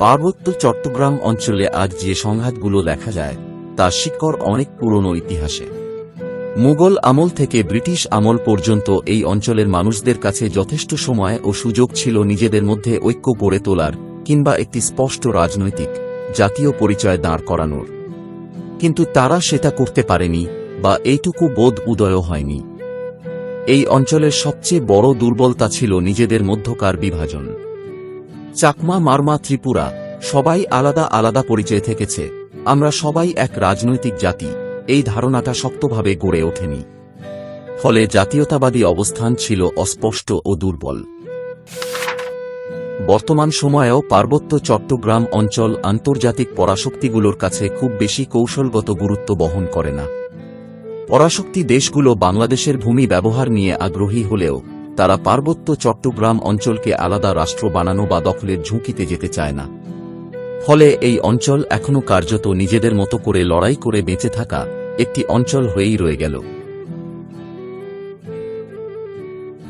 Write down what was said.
পার্বত্য চট্টগ্রাম অঞ্চলে আজ যে সংঘাতগুলো দেখা যায় তার শিকড় অনেক পুরনো ইতিহাসে। মুঘল আমল থেকে ব্রিটিশ আমল পর্যন্ত এই অঞ্চলের মানুষদের কাছে যথেষ্ট সময় ও সুযোগ ছিল নিজেদের মধ্যে ঐক্য গড়ে তোলার কিংবা একটি স্পষ্ট রাজনৈতিক, জাতীয় পরিচয় দাঁড় করানোর। কিন্তু তারা সেটা করতে পারেনি বা এইটুকু বোধ উদয় হয়নি। এই অঞ্চলের সবচেয়ে বড় দুর্বলতা ছিল নিজেদের মধ্যকার বিভাজন। চাকমা, মারমা, ত্রিপুরা, সবাই আলাদা আলাদা পরিচয় থেকেছে। আমরা সবাই এক রাজনৈতিক জাতি, এই ধারণাটা শক্তভাবে গড়ে ওঠেনি। ফলে জাতীয়তাবাদী অবস্থান ছিল অস্পষ্ট ও দুর্বল। বর্তমান সময়েও পার্বত্য চট্টগ্রাম অঞ্চল আন্তর্জাতিক পরাশক্তিগুলোর কাছে খুব বেশি কৌশলগত গুরুত্ব বহন করে না। পরাশক্তি দেশগুলো বাংলাদেশের ভূমি ব্যবহার নিয়ে আগ্রহী হলেও তারা পার্বত্য চট্টগ্রাম অঞ্চলকে আলাদা রাষ্ট্র বানানো বা দখলের ঝুঁকিতে যেতে চায় না। ফলে এই অঞ্চল এখনও কার্যত নিজেদের মতো করে লড়াই করে বেঁচে থাকা একটি অঞ্চল হয়েই রয়ে গেল।